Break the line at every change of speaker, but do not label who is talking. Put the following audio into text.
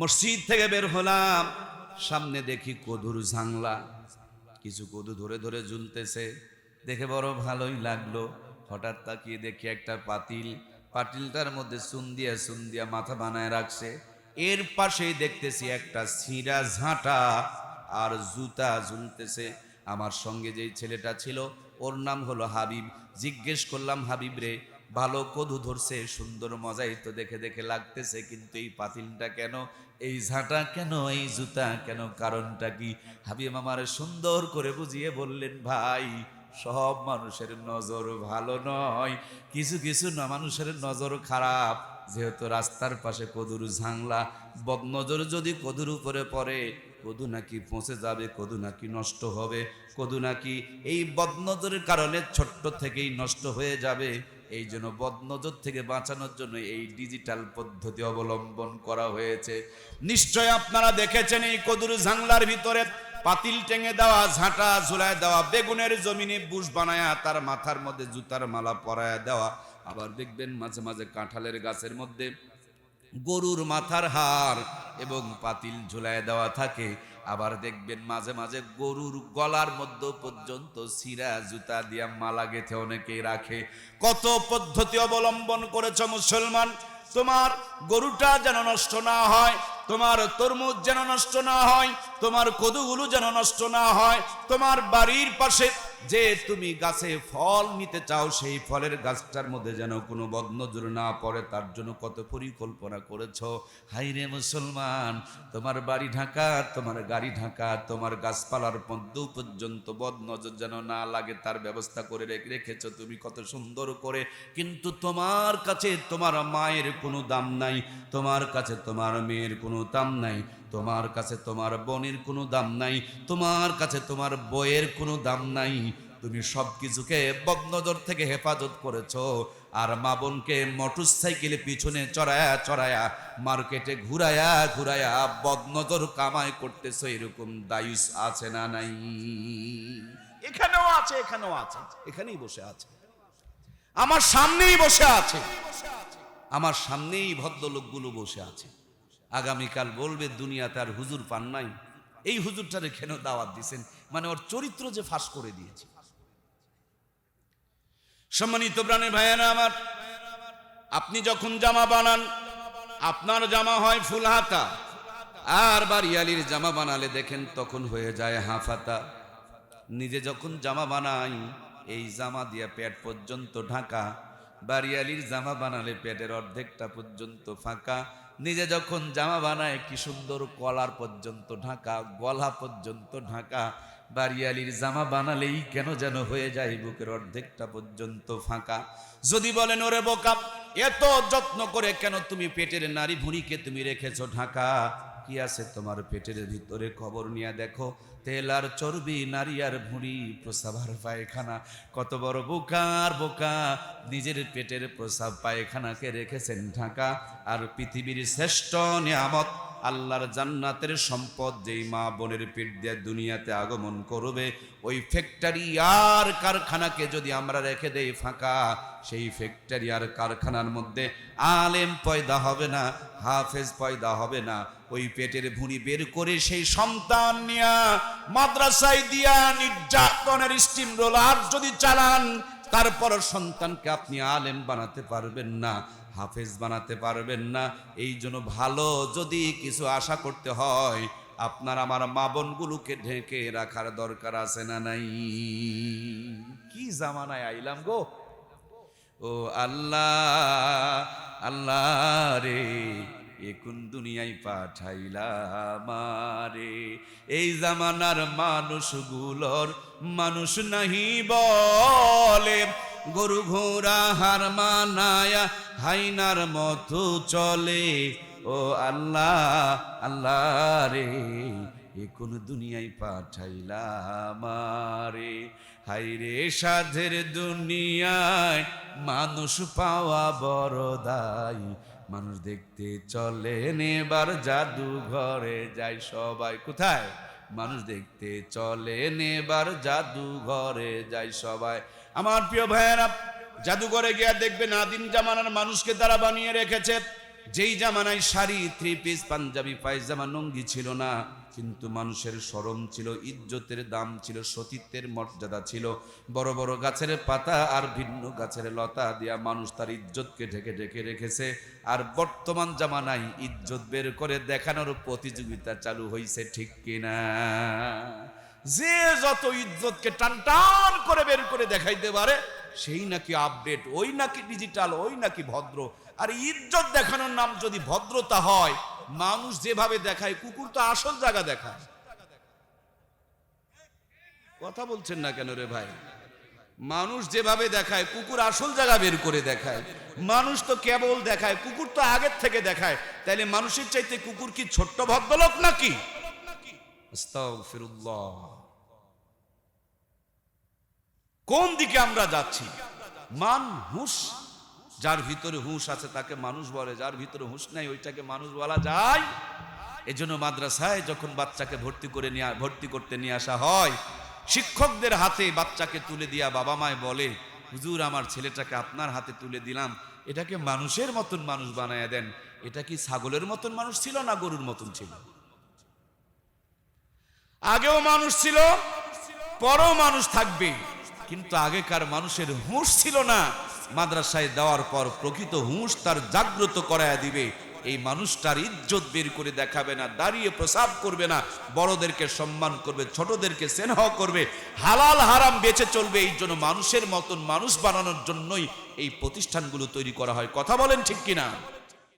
মসজিদ থেকে বের হলাম, সামনে দেখি কদুর ঝাংলা কিছু কদু ধরে ধরে ঝুলতেছে দেখে বড় ভালোই লাগল। হঠাৎ তাকিয়ে দেখি একটা পাতিল। পাতিলটার মধ্যে চুন দিয়া চুন দিয়া মাথা বানায় রাখছে। এর পাশেই দেখতেছি একটা ছিঁড়া ঝাঁটা আর জুতা ঝুলতেছে আমার সঙ্গে যেই ছেলেটা ছিল, ওর নাম হলো হাবিব। জিজ্ঞেস করলাম, হাবিব রে ভালো কদু ধরছে, সুন্দর মজাই তো দেখে দেখে লাগতেছে, কিন্তু এই পাতিলটা কেন, এই ঝাঁটা কেন, এই জুতা কেন, কারণটা কি? হাবিব আমার সুন্দর করে বুঝিয়ে বললেন, ভাই, সব মানুষের নজর ভালো নয়। কিছু কিছু না, মানুষের নজর খারাপ। যেহেতু রাস্তার পাশে কদুর ঝাংলা, বদনজর যদি কদুর উপরে পড়ে, কদু নাকি পৌঁছে যাবে, কদু নাকি নষ্ট হবে, কদু নাকি এই বদনজরের কারণে ছোট্ট থেকেই নষ্ট হয়ে যাবে। এই জন্য বদনজর থেকে বাঁচানোর জন্য এই ডিজিটাল পদ্ধতি অবলম্বন করা হয়েছে। নিশ্চয় আপনারা দেখেছেন এই কদুর ঝাংলার ভিতরে পাতিল টেঙে দেওয়া, ঝাঁটা ঝুলায় দেওয়া, বেগুনের জমিনে বুশ বানায়া, তার মাথার মধ্যে জুতার মালা পরায়া দেওয়া, আবার দেখবেন মাঝে মাঝে কাঁঠালের গাছের মধ্যে গরুর মাথার হার এবং পাতিল ঝুলায় দেওয়া থাকে। আবার দেখবেন মাঝে মাঝে গরুর গলার মধ্যে পর্যন্ত সিরা জুতা দিয়া মালা গেথে অনেকেই রাখে। কত পদ্ধতি অবলম্বন করেছ মুসলমান? তোমার গরুটা যেন নষ্ট না হয়, তোমার তরমুজ যেন নষ্ট না হয়, তোমার কদুগুলো যেন নষ্ট না হয়, তোমার বাড়ির পাশে যে তুমি গাছে ফল নিতে চাও, সেই ফলের গাছটার মধ্যে যেন কোনো বদনজর না পড়ে, তার জন্য কত পরিকল্পনা করেছ? হাইরে মুসলমান, তোমার বাড়ি ঢাকা, তোমার গাড়ি ঢাকা, তোমার গাছপালার মধ্যে পর্যন্ত বদনজর যেন না লাগে, তার ব্যবস্থা করে রেখে রেখেছো তুমি কত সুন্দর করে। কিন্তু তোমার কাছে তোমার মায়ের কোনো দাম নাই, তোমার কাছে তোমার মেয়ের কোনো দাম নাই তোমার কাছে তোমার বোনের কোনো দাম নাই তোমার কাছে তোমার বইয়ের কোনো দাম নাই। তুমি সব কিছুকে বদনজর থেকে হেফাজত করেছ আর মা বোনকে মোটর সাইকেলে পিছনে চড়ায়া চড়ায়া মার্কেটে ঘুরায়া ঘুরায়া বদনজর কামাই করতেছো এরকম দায়ুস আছে না নাই? এখানেও আছে এখানেও আছে এখানেই বসে আছে। আমার সামনেই বসে আছে। আমার সামনেই ভদ্রলোকগুলো বসে আছে। আগামীকাল বলবে দুনিয়াতে আর হুজুর পান নাই। এই হুজুরটারে কেন দাওয়াত দিছেন? মানে ওর চরিত্র যে ফাঁস করে দিয়েছে। সম্মানিত প্রাণের ভাইয়ারা আমার, আপনি যখন জামা বানান, আপনার জামা হয় ফুল হাতা। আর বাড়িয়ালির জামা বানালে দেখেন তখন হয়ে যায় হাফাতা নিজে যখন জামা বানাই, এই জামা দিয়ে পেট পর্যন্ত ঢাকা। বাড়িয়ালির জামা বানালে পেটের অর্ধেকটা পর্যন্ত ফাঁকা। নিজে যখন জামা বানায়, কি সুন্দর কলার পর্যন্ত ঢাকা, গলা পর্যন্ত ঢাকা। বাড়িয়ালির জামা বানালেই কেন যেন হয়ে যায় বুকের অর্ধেকটা পর্যন্ত ফাঁকা। যদি বলেন, ওরে বোকা, এত যত্ন করে কেন তুমি পেটের নারী ভুঁড়িকে তুমি রেখেছো ঢাকা? কি আছে তোমার পেটের ভিতরে খবর নিয়ে দেখো। তেল আর চর্বি, নারী আর ভুঁড়ি প্রসাবার পায়খানা। কত বড় বোকার বোকা, নিজের পেটের প্রসাব পায়খানাকে রেখেছেন ঢাকা। আর পৃথিবীর শ্রেষ্ঠ নিয়ামত আল্লাহর জান্নাতের সম্পদ যেই মা বোনের পেট দিয়ে দুনিয়াতে আগমন করবে, ওই ফ্যাক্টরি আর কারখানাকে যদি আমরা রেখে দেই ফাঁকা, সেই ফ্যাক্টরি আর কারখানার মধ্যে আলেম পয়দা হবে না, হাফেজ পয়দা হবে না। ওই পেটের ভুঁড়ি বের করে সেই সন্তান নিয়া মাদ্রাসায় দিয়া নির্যাতনের স্টিম রোলার যদি চালান তারপর সন্তানকে আপনি আলেম বানাতে পারবেন না। হাফেজ বানাতে পারবেন না। এই জন্য ভালো যদি কিছু আশা করতে হয় আপনার আমার মা বোনগুলোকে ঢেকে রাখার দরকার আছে না নাই? কি জামানায় আইলাম গো? ও আল্লাহ আল্লাহ রে। এখন দুনিয়ায় পাঠাইলা মারে এই জামানার মানুষগুলোর মানুষ নাহি বলে। গরু ঘোড়া হার মানায়া হাইনার মতো চলে। ও আল্লাহ আল্লাহ রে এখন দুনিয়ায় পাঠাইলাম রে হাইরে সাধের দুনিয়ায় মানুষ পাওয়া বড় দায় মানুষ দেখতে চলে, নেবার জাদু ঘরে যায় সবাই। কোথায়? মানুষ দেখতে চলে, নেবার জাদু ঘরে যাই সবাই। আমার প্রিয় ভাইয়েরা, জাদুঘরে গিয়া দেখবেন আদিম জামানার মানুষকে তারা বানিয়ে রেখেছে। যেই জামানায় শাড়ি, থ্রি পিস, পাঞ্জাবি, পায়জামা নঙ্গি ছিল না। কিন্তু মানুষের শরম ছিল, ইজ্জতের দাম ছিল, সতীত্বের মর্যাদা ছিল। বড় বড় গাছের পাতা আর ভিন্ন গাছের লতা দিয়া মানুষ তার ইজ্জতকে ঢেকে ঢেকে রেখেছে। আর বর্তমান জামানায় ইজ্জত বের করে দেখানোর প্রতিযোগিতা চালু হয়েছে ঠিক কিনা? যে যত ইজ্জতকে টান টান করে বের করে দেখাইতে পারে, সেই নাকি আপডেট ওই নাকি ডিজিটাল ওই নাকি ভদ্র। আর ইজ্জত দেখানোর নাম যদি ভদ্রতা হয় মানুষ যেভাবে দেখায়, কুকুর তো আসল জায়গা দেখায়। কথা বলছেন না কেন রে ভাই? মানুষ যেভাবে দেখায়, কুকুর আসল জায়গা বের করে দেখায়। মানুষ তো কেবল দেখায়, কুকুর তো আগের থেকে দেখায়। তাইলে মানুষের চাইতে কুকুর কি ছোট্ট ভদ্রলোক নাকি? কোন দিকে আমরা যাচ্ছি? মান হুঁশ যার ভিতরে হুঁশ আছে তাকে মানুষ বলে, যার ভিতরে হুঁশ নাই ওইটাকে মানুষ বলা যায়। এজন্য মাদ্রাসায় যখন বাচ্চাকে ভর্তি করে নিয়ে ভর্তি করতে নিয়ে আসা হয়, শিক্ষকদের হাতে বাচ্চাকে তুলে দিয়া বাবা মায় বলে, হুজুর, আমার ছেলেটাকে আপনার হাতে তুলে দিলাম। এটাকে মানুষের মতন মানুষ বানায় দেন। এটা কি ছাগলের মতন মানুষ ছিল না গরুর মতন ছিল? আগেও মানুষ ছিল, পরও মানুষ থাকবে, কিন্তু আগেকার মানুষের হুঁশ ছিল না। মাদ্রাসায় দেওয়ার পর প্রকৃত হুঁশ তার জাগ্রত করায় দিবে। এই মানুষটার ইজ্জত বের করে দেখাবে না, দাঁড়িয়ে প্রসাব করবে না, বড়দেরকে সম্মান করবে, ছোটদেরকে স্নেহ করবে, হালাল হারাম বেঁচে চলবে। এই জন্য মানুষের মতন মানুষ বানানোর জন্যই এই প্রতিষ্ঠানগুলো তৈরি করা হয়। কথা বলেন ঠিক কিনা?